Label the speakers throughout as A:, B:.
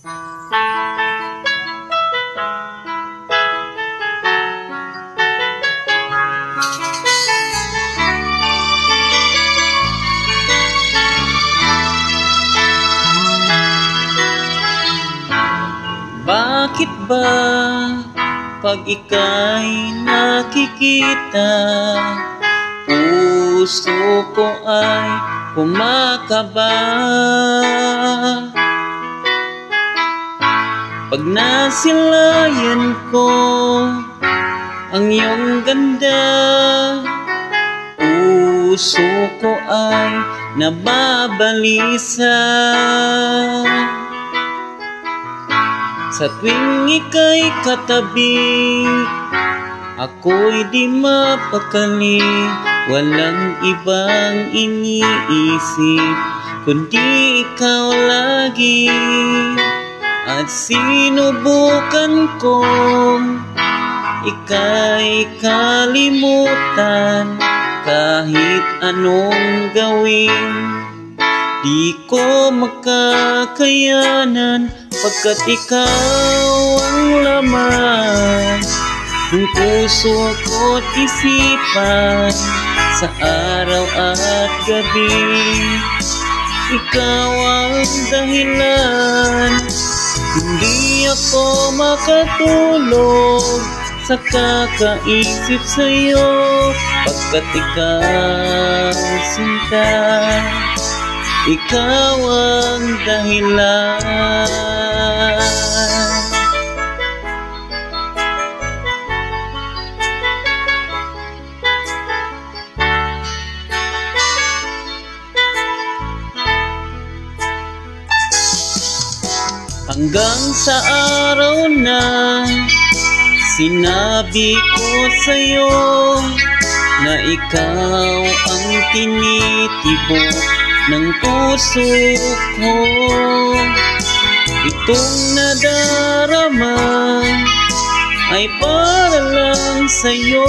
A: Bakit ba pag ika'y nakikita Puso ko ay kumakaba Pag nasilayan ko ang iyong ganda Puso ko ay nababalisa. Sa tuwing ika'y katabi Ako'y di mapakali. Walang ibang iniisip Kundi ikaw lagi At sinubukan kong Ika'y kalimutan Kahit anong gawin. Di ko makakayanan Pagkat ikaw ang laman Ng puso ko't isipan Sa araw at gabi. Ikaw ang dahilan Hindi ako makatulog Sa kakaisip sa'yo Pagkat ikaw sinta. Ikaw ang dahilan Hanggang sa araw na Sinabi ko sa'yo Na ikaw ang tinitibok ng puso ko. Itong nadarama ay para lang sa'yo.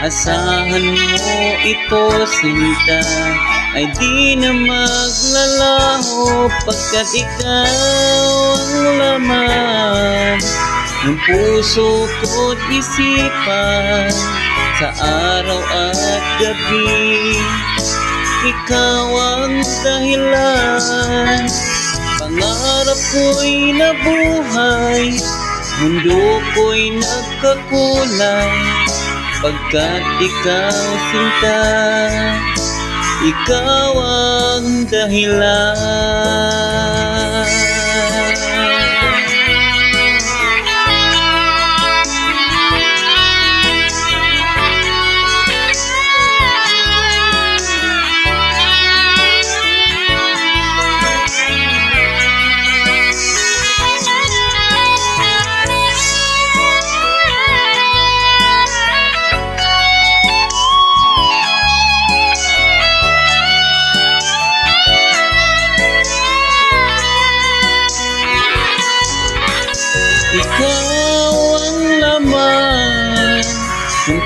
A: Asahan mo ito sinta ay di na maglalaho Pagkat ikaw ang laman ng puso ko't isipan Sa araw at gabi. Ikaw ang dahilan. Pangarap ko'y nabuhay Mundo ko'y nagkakulay Pagkat ikaw sinta Ikaw ang dahilan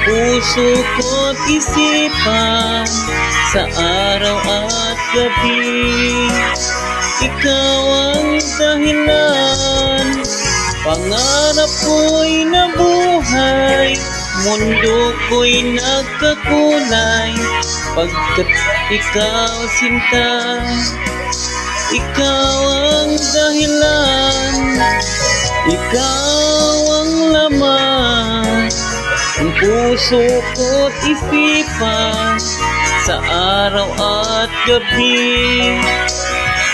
A: puso ko't isipan sa araw at gabi. Ikaw ang dahilan, pangarap ko'y nabuhay, mundo ko'y nagkakulay, pagkat ikaw sinta. Ikaw ang dahilan ikaw ng puso ko't isipan sa araw at gabi.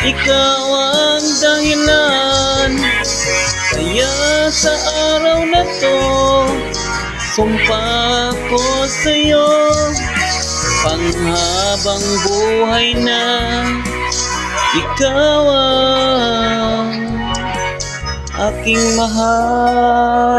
A: Ikaw ang dahilan kaya sa araw na to sumpa ko sa'yo panghabang buhay na ikaw ang aking mahal.